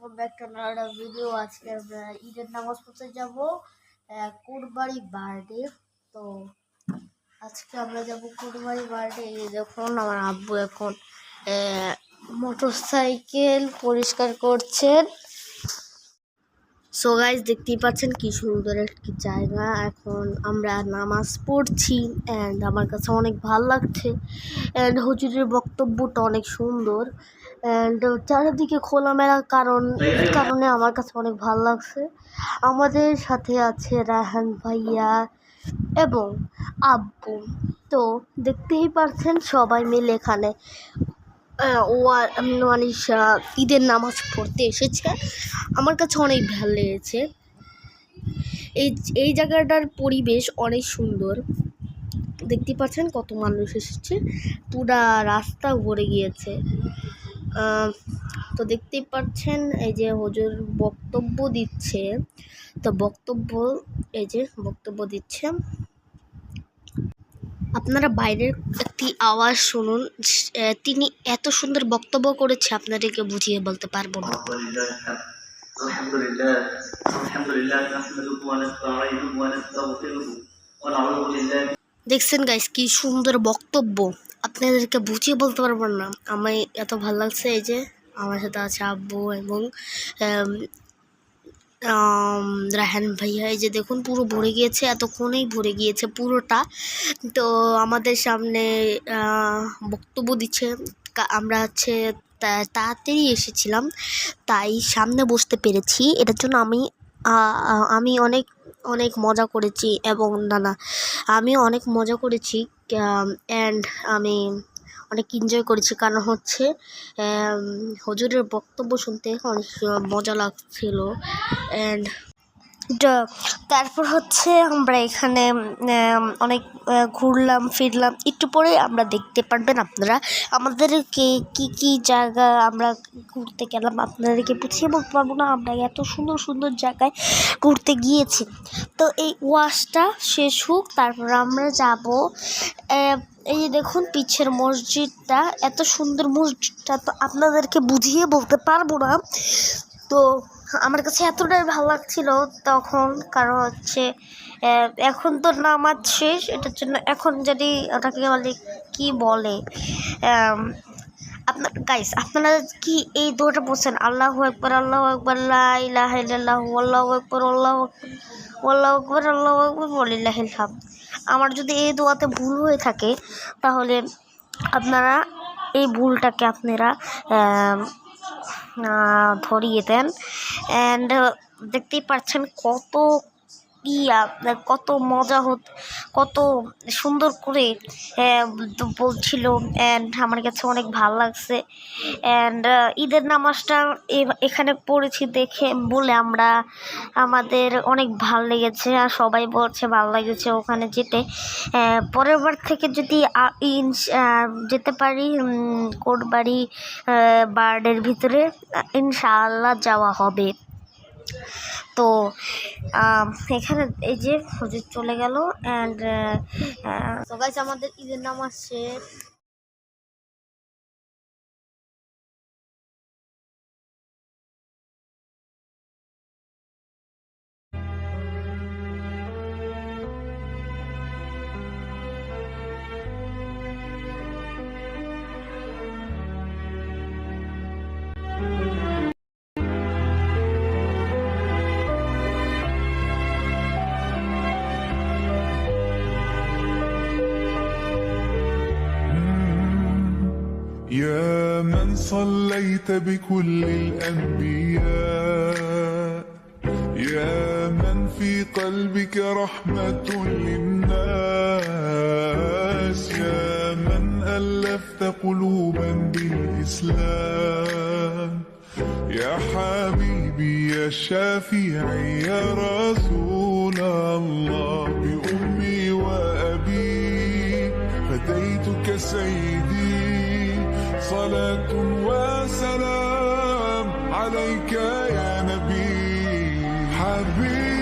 Welcome back to another video আজকে আমরা ঈদের নামাজ পড়তে যাব কোরবাড়ি বার্থডে তো আজকে আমরা যাব কোরবাড়ি বার্থডে দেখুন, আমার আব্বু এখন মোটর সাইকেল পরিষ্কার করছেন। সো গাইজ দেখতেই পাচ্ছেন কি সুন্দর একটি জায়গা। এখন আমরা নামাজ পড়ছি অ্যান্ড আমার কাছে অনেক ভালো লাগছে। অ্যান্ড হুজুরের বক্তব্যটা অনেক সুন্দর। অ্যান্ড চারিদিকে খোলামেলা কারণ কারণে আমার কাছে অনেক ভালো লাগছে। আমাদের সাথে আছে রাহান ভাইয়া এবং আব্বু। তো, দেখতেই পারছেন সবাই মিলে এখানে মানে ঈদের নামাজ পড়তে এসেছে। আমার কাছে অনেক ভালো লেগেছে। এই এই জায়গাটার পরিবেশ অনেক সুন্দর। দেখতে পাচ্ছেন কত মানুষ এসেছে। পুরা রাস্তা ভরে গিয়েছে। তো দেখতেই পাচ্ছেন এই যে হজুর বক্তব্য দিচ্ছে। তো বক্তব্য, এই যে বক্তব্য দিচ্ছে। আপনারা বাইরের একটি আওয়াজ শুনুন তিনি এত সুন্দর বক্তব্য করেছে, আপনাদেরকে বুঝিয়ে বলতে পারব না। দেখছেন গাইস কি সুন্দর বক্তব্য। আপনাদেরকে বুঝিয়ে বলতে পারব না। আমার এত ভালো লাগছে এই যে আমার সাথে আছে আব্বু এবং রাহান ভাইয়া। এই যে দেখুন, পুরো ভরে গিয়েছে, এতক্ষণেই ভরে গিয়েছে পুরোটা। তো আমাদের সামনে বক্তব্য দিচ্ছে আমরা হচ্ছে তাড়াতাড়ি এসেছিলাম, তাই সামনে বসতে পেরেছি। এটার জন্য আমি আমি অনেক অনেক মজা করেছি এবং না আমি অনেক মজা করেছি অ্যান্ড আমি অনেক এনজয় করেছি। কারণ হচ্ছে হজুরের বক্তব্য শুনতে অনেক মজা লাগছিল। অ্যান্ড তারপর হচ্ছে আমরা এখানে অনেক ঘুরলাম, ফিরলাম। একটু পরে আমরা দেখতে পারবেন আপনারা। আমাদেরকে কি কি জায়গা আমরা ঘুরতে গেলাম আপনাদেরকে বুঝিয়ে বলতে পারব না। আমরা এত সুন্দর সুন্দর জায়গায় ঘুরতে গিয়েছি। তো এই ওয়াশটা শেষ হোক, তারপর আমরা যাব এই যে দেখুন পিছের মসজিদটা। এত সুন্দর মসজিদটা তো আপনাদেরকে বুঝিয়ে বলতে পারব না। তো আমার কাছে এতটাই ভালো লাগছিল তখন, কারণ হচ্ছে এখন তো নামাজ শেষ, এটার জন্য এখন যদি ওটাকে বলে, কি বলে আপনার গাইস আপনারা কি এই দোয়াটা বলছেন আল্লাহ একবার আল্লাহ একবার লাহ আল্লাহ একবার আল্লাহ আল্লাহ একবার আল্লাহ একবার বলিল্লাহ আমার যদি এই দোয়াতে ভুল হয়ে থাকে, তাহলে আপনারা এই ভুলটাকে আপনারা ধরিয়ে দেন। অ্যান্ড দেখতেই পাচ্ছেন কত ইয়া কত মজা হত, কত সুন্দর করে বলছিল অ্যান্ড আমার কাছে অনেক ভালো লাগছে অ্যান্ড ঈদের নামাজটা এখানে পড়েছি দেখে বলে আমরা আমাদের অনেক ভালো লেগেছে, আর সবাই বলছে ভালো লেগেছে ওখানে যেতে পরের বার থেকে যদি যেতে পারি কোটবাড়ি বার্ডের ভিতরে ইনশাআল্লাহ যাওয়া হবে। তো এখানে এই যে হুজুর চলে গেল অ্যান্ড সবাই আমাদের ঈদের নামাজ শেষ صليت بكل الأنبياء. يا من في قلبك رحمة للناس. يا من ألفت قلوبا بالإسلام. يا حبيبي يا شافعي يا رسول الله. بأمي وأبي فديتك سيدي. صلاة heartbeat.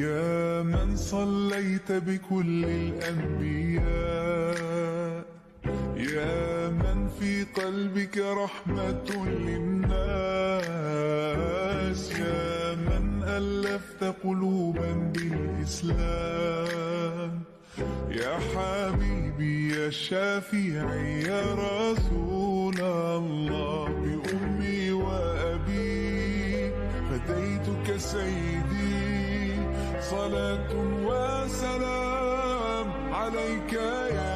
يا من صليت بكل الأنبياء يا من في قلبك رحمة للناس يا من ألفت قلوبا بالإسلام. يا حبيبي يا شافعي يا رسول الله بأمي وأبي فديتك سيدي. صلاة وسلام عليك يا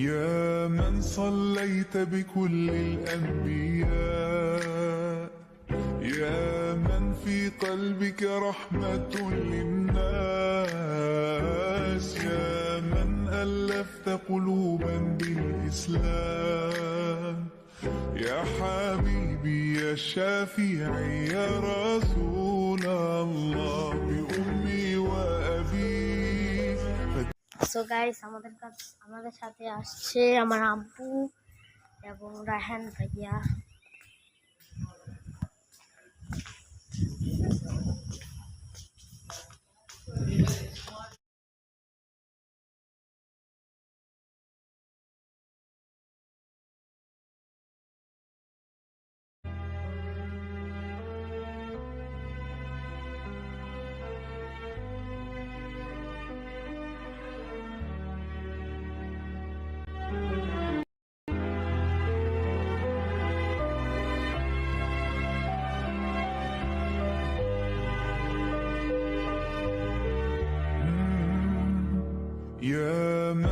يا من صليت بكل الأنبياء يا من في قلبك رحمة للناس يا من ألفت قلوبا بالإسلام. يا حبيبي يا شافعي يا رسول الله. সো গাইস আমাদের কাছে আমাদের সাথে আসছে আমার আব্বু এবং রাহান ভাইয়া।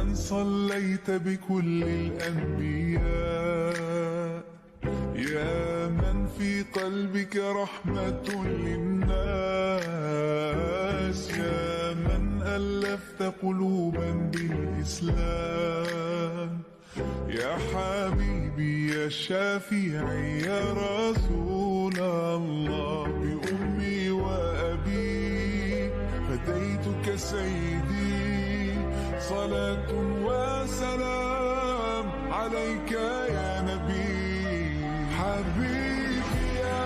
من صليت بكل الأنبياء. يا من في قلبك رحمة للناس. يا من ألفت قلوبا بالإسلام. يا حبيبي يا شافعي يا رسول الله. بأمي وأبي فديتك سيدي. صلاة وسلام عليك يا نبي حبيبي يا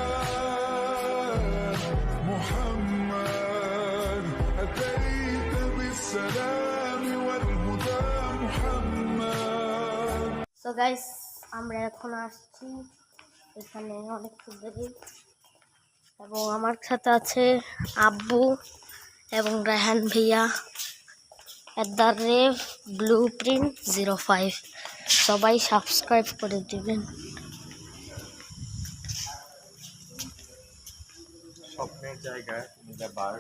محمد أتيت بالسلام والهدى محمد সো গাইস আমরা এখন আসছি এখানে অনেক সুন্দরী এবং আমার সাথে আছে আব্বু এবং রায়হান ভাইয়া at the rev blueprint zero five সবাই সাবস্ক্রাইব করে দিবেন। স্বপ্নের জায়গায় কুমিল্লা বার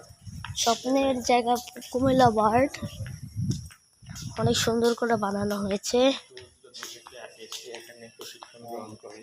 স্বপ্নের জায়গা কুমিল্লা বার্ড অনেক সুন্দর করে বানানো হয়েছে। এখানে প্রশিক্ষণ গ্রহণ করে।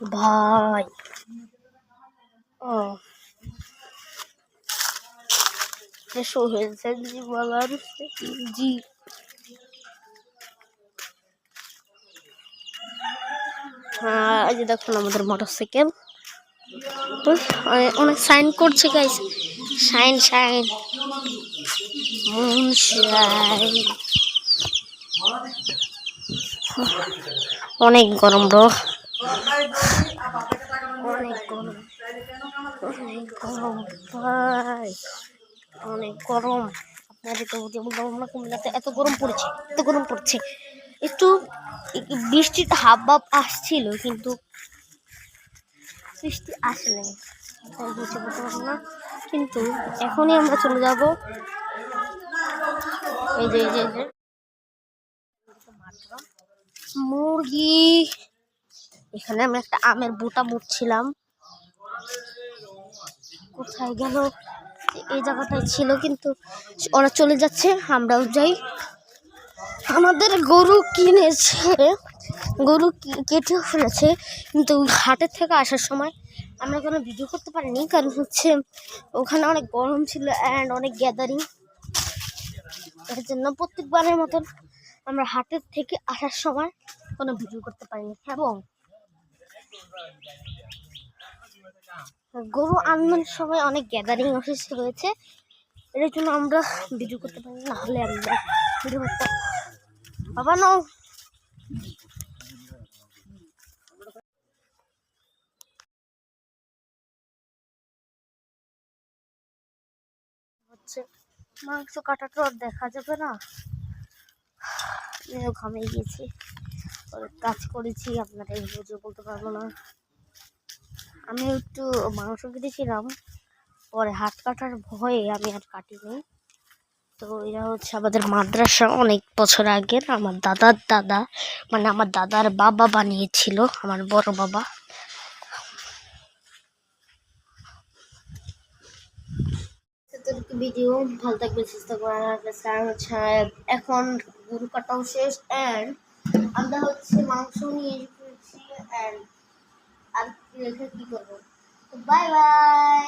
ভাই। ও। বলার জি। হ্যাঁ দেখুন আমাদের অনেক সাইন করছে সাইন সাইন। অনেক গরম ব্রো অনেক গরম। অনেক গরম ভাই অনেক গরম তো যেমন এত গরম এত গরম পড়ছে। একটু আসছিল, কিন্তু বৃষ্টি আসলে না। কিন্তু এখনই আমরা চলে যাব। এই যে এই যে। মুরগি এখানে আমি একটা আমের বোটা মুড়ছিলাম। কোথায় গেল? এই জায়গাটায় ছিল কিন্তু ওরা চলে যাচ্ছে, আমরাও যাই। আমাদের গরু কিনেছে, গরু কি- কেটেও ফেলেছে, কিন্তু হাটের থেকে আসার সময় আমরা কোনো ভিডিও করতে পারিনি, কারণ হচ্ছে ওখানে অনেক গরম ছিল অ্যান্ড অনেক গ্যাদারিং এর জন্য প্রত্যেকবারের মতন আমরা হাটের থেকে আসার সময় কোনো ভিডিও করতে পারিনি। এবং গরু আনবার সময় অনেক গ্যাদারিং অফিস রয়েছে। এর জন্য আমরা ভিডিও করতে পারি, না হলে আমরা ভিডিও করতাম বাবা, নাও। হচ্ছে মাংস কাটা তো আর দেখা যাবে না। ঘামে গিয়েছি। অনেক কাজ করেছি, আপনারা এই বুঝে বলতে পারব না। আমি একটু মাংস কেটেছিলাম, পরে হাত কাটার ভয়ে আমি আর কাটিনি। তো এরা হচ্ছে আমাদের মাদ্রাসা, অনেক বছর আগের, আমার দাদার দাদা মানে আমার দাদার বাবা বানিয়েছিল, আমার বড় বাবা। ভিডিও ভালো থাকবে সুস্থ করার হচ্ছে, এখন গরু কাটাও শেষ অ্যান্ড আমরা হচ্ছে মাংস নিয়ে এসেছি অ্যান্ড আর রেখে কি করব? Bye bye